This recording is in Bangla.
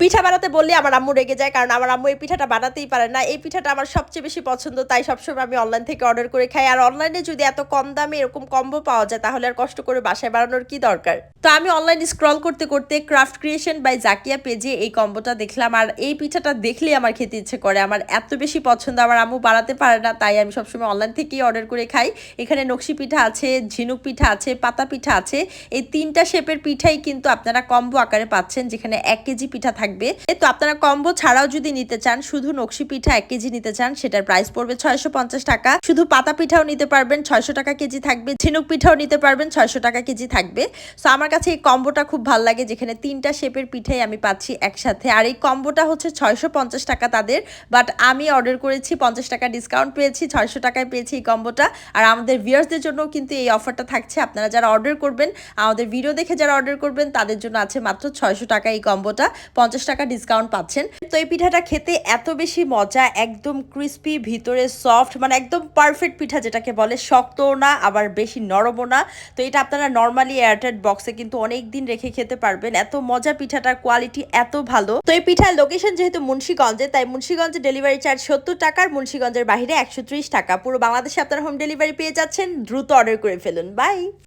পিঠা বানাতে বললে আমার আম্মু রেগে যায়, কারণ আমার আম্মু এই পিঠাটা বানাতেই পারে না। এই পিঠাটা আমার সবচেয়ে বেশি পছন্দ, তাই সবসময় আমি অনলাইন থেকে অর্ডার করে খাই। আর অনলাইনে যদি এত কম দামে এরকম কম্বো পাওয়া যায়, তাহলে আর কষ্ট করে বাসায় বানানোর কি দরকার? তো আমি অনলাইন স্ক্রল করতে করতে ক্রাফট ক্রিয়েশন বাই জাকিয়া পেজে এই কম্বোটা দেখলাম। আর এই পিঠাটা দেখলেই আমার খেতে ইচ্ছে করে। আমার এত বেশি পছন্দ, আমার আম্মু বানাতে পারে না, তাই আমি সবসময় অনলাইন থেকেই অর্ডার করে খাই। এখানে নকশি পিঠা আছে, ঝিনুক পিঠা আছে, পাতা পিঠা আছে। এই তিনটা শেপের পিঠাই কিন্তু আপনারা কম্বো আকারে পাচ্ছেন, যেখানে এক কেজি পিঠা থাকবে। তো আপনারা কম্বো ছাড়াও যদি নিতে চান, শুধু নকশি পিঠা এক কেজি নিতে চান, সেটার প্রাইস পড়বে ছয়শো পঞ্চাশ টাকা। শুধু পাতা পিঠাও নিতে পারবেন, ছয়শো টাকা কেজি থাকবে। ঝিনুক পিঠাও নিতে পারবেন, ছয়শো টাকা কেজি থাকবে। সো আমার কাছে এই কম্বোটা খুব ভালো লাগে, যেখানে তিনটা শেপের পিঠাই আমি পাচ্ছি একসাথে। আর এই কম্বোটা হচ্ছে ছয়শো পঞ্চাশ টাকা তাদের বাট আমি অর্ডার করেছি, পঞ্চাশ টাকা ডিসকাউন্ট পেয়েছি, ছয়শো টাকায় পেয়েছি এই কম্বোটা। আর আমাদের ভিউয়ার্সদের জন্য কিন্তু এই অফারটা থাকছে। আপনারা যারা অর্ডার করবেন, আমাদের ভিডিও দেখে যারা অর্ডার করবেন, তাদের জন্য আছে মাত্র ছয়শো টাকা এই কম্বোটা। পঞ্চাশ টাকা ডিসকাউন্ট পাচ্ছেন। তো এই পিঠাটা খেতে এত বেশি মজা, একদম ক্রিস্পি ভিতরে সফট মানে একদম পারফেক্ট পিঠা যেটাকে বলে, শক্তও না, আবার বেশি নরমও না। তো এটা আপনারা নর্মালি এয়ারটাইট বক্সে কিন্তু অনেক দিন রেখে খেতে পারবেন। এত মজা পিঠাটার কোয়ালিটি এত ভালো। তো এই পিঠার লোকেশন যেহেতু মুন্সিগঞ্জে, তাই মুন্সিগঞ্জে ডেলিভারি চার্জ সত্তর টাকার মুন্সিগঞ্জের বাইরে একশো ত্রিশ টাকা। পুরো বাংলাদেশে আপনারা হোম ডেলিভারি পেয়ে যাচ্ছেন। দ্রুত অর্ডার করে ফেলুন। বাই